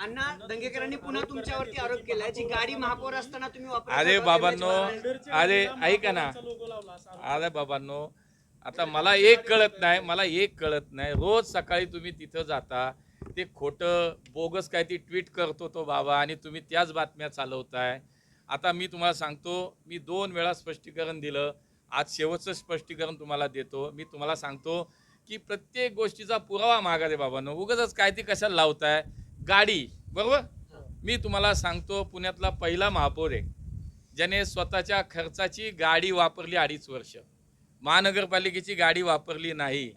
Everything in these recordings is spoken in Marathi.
अण्णा दंगेकरांनी पुन्हा तुमच्यावरती आरोप केलाय जी गाडी महापौर असताना तुम्ही अरे बाबांनो अरे ऐका ना. अरे बाबांनो आता मला एक कळत नाही मला एक कळत नाही. रोज सकाळी तुम्ही तिथं जाता ते खोटं बोगस काय ती ट्विट करतो तो बाबा आणि तुम्ही त्याच बातम्या चालवताय. आता मी तुम्हाला सांगतो मी दोन वेळा स्पष्टीकरण दिलं आज शेवटचं स्पष्टीकरण तुम्हाला देतो. मी तुम्हाला सांगतो की प्रत्येक गोष्टीचा पुरावा मागा रे बाबांनो. उगाच काय ती कशाला लावताय? गाडी बरोबर? मी तुम्हाला सांगतो पुण्यातला पहिला महापौर आहे. ज्याने स्वतःच्या खर्चाची गाडी वापरली अडीच वर्ष. महानगरपालिकेची गाडी वापरली नाही.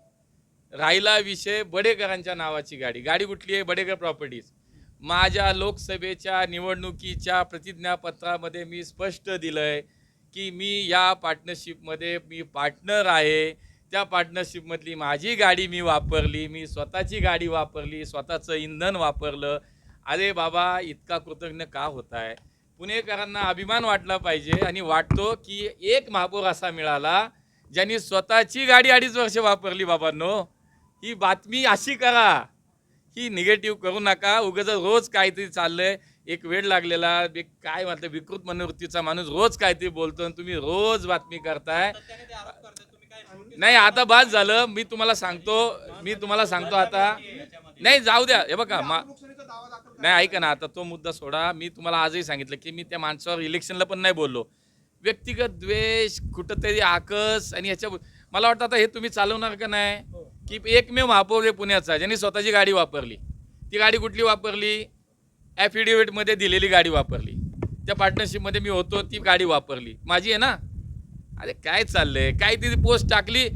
राहिला विषय बडेकरांच्या नावाची गाडी. गाडी कुठली आहे? बडेकर प्रॉपर्टीज. माझ्या लोकसभेच्या निवडणुकीच्या प्रतिज्ञापत्रामध्ये मी स्पष्ट दिलं आहे की मी या पार्टनरशिपमध्ये मी पार्टनर आहे. त्या पार्टनरशिपमधली माझी गाडी मी वापरली मी स्वतःची गाडी वापरली स्वतःचं इंधन वापरलं. अरे बाबा इतका कृतज्ञ का होत आहे पुणेकरांना अभिमान वाटला पाहिजे आणि वाटतो की एक महापौर असा मिळाला ज्यांनी स्वतःची गाडी अडीच वर्ष वापरली बाबांनो. ही बातमी अशी करा. ही निगेटिव्ह करू नका. उगाच रोज काहीतरी चाललंय. एक वेळ लागलेला. एक काय म्हणतं विकृत मनोवृत्तीचा माणूस रोज काहीतरी बोलतो आणि तुम्ही रोज बातमी करताय. नाही आता बाद झालं. मी तुम्हाला सांगतो मी तुम्हाला सांगतो आता. नाही जाऊ द्या. हे बघा मा नाही ऐका ना आता तो मुद्दा सोडा. मी तुम्हाला आजही सांगितलं की मी त्या माणसावर इलेक्शनला पण नाही बोललो. व्यक्तिगत द्वेष कुठंतरी आकस आणि ह्याच्या मला वाटतं आता हे तुम्ही चालवणार का नाही? की एकमेव महापौर आहे पुण्याचा ज्यांनी स्वतःची गाडी वापरली. ती गाडी कुठली वापरली? ॲफिडेविटमध्ये दिलेली गाडी वापरली. त्या पार्टनरशिपमध्ये मी होतो ती गाडी वापरली. माझी आहे ना? अरे काय चाललंय? काय ती पोस्ट टाकली?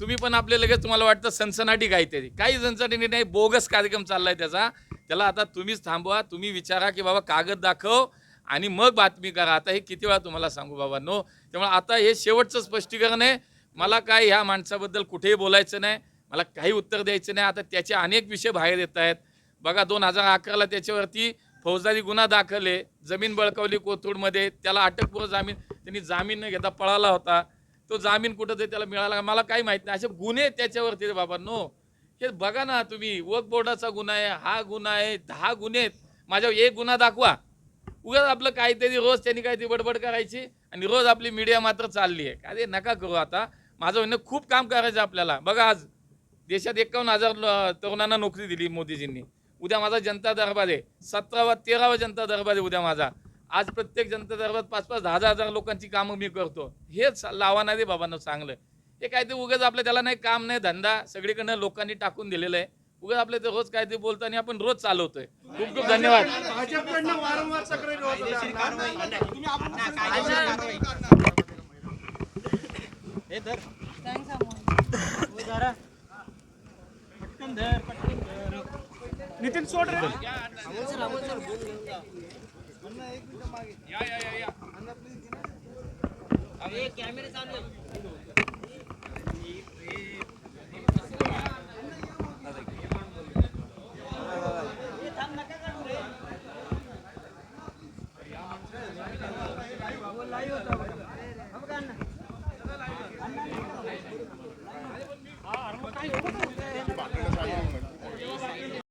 तुम्ही पण आपले लगेच तुम्हाला वाटतं सनसनाटी काहीतरी काही सनसनाटी नाही बोगस कार्यक्रम चाललाय त्याचा. त्याला आता तुम्हीच थांबवा तुम्ही विचारा की बाबा कागद दाखव आणि मग बातमी करा. आता हे किती वेळा तुम्हाला सांगू बाबा नो त्यामुळे आता हे शेवटचं स्पष्टीकरण आहे. मला काय ह्या माणसाबद्दल कुठेही बोलायचं नाही. मला काही उत्तर द्यायचं नाही. आता त्याचे अनेक विषय बाहेर येत आहेत. बघा दोन हजार अकराला त्याच्यावरती फौजदारी गुन्हा दाखल आहे. जमीन बळकावली कोथरूडमध्ये. त्याला अटकपूर्व जामीन. त्यांनी जामीन न घेता पळाला होता. तो जामीन कुठं ते त्याला मिळाला मला काही माहीत नाही. असे गुन्हे त्याच्यावरती बाबा नो हे बघा ना तुम्ही. वक बोर्डाचा गुन्हा आहे हा गुन्हा आहे दहा गुन्हे आहेत. माझ्यावर एक गुन्हा दाखवा. उगाच आपलं काहीतरी रोज त्यांनी काहीतरी बडबड करायची आणि रोज आपली मीडिया मात्र चालली आहे. अरे नका करू आता. माझं म्हणणं खूप काम करायचं आपल्याला. बघा आज देशात एकावन्न हजार तरुणांना नोकरी दिली मोदीजींनी. उद्या माझा जनता दरबार आहे. सतरावा तेरावा जनता दरबार आहे उद्या माझा. आज प्रत्येक जनता दरबारात पाच पाच दहा दहा हजार लोकांची कामं मी करतो. हेच लावा नाही रे बाबांना चांगलं. हे काय ते उगाच आपलं त्याला नाही काम नाही धंदा सगळीकडनं लोकांनी टाकून दिलेलं आहे. उगाच आपलं ते रोज काय ते बोलतो आणि आपण रोज चालवतोय. खूप खूप धन्यवाद. भाजपकडनं वारंवार तक्रारी होत होत्या. तुम्ही आपण नितीन सोड रे. या या या कॅमेरे चालू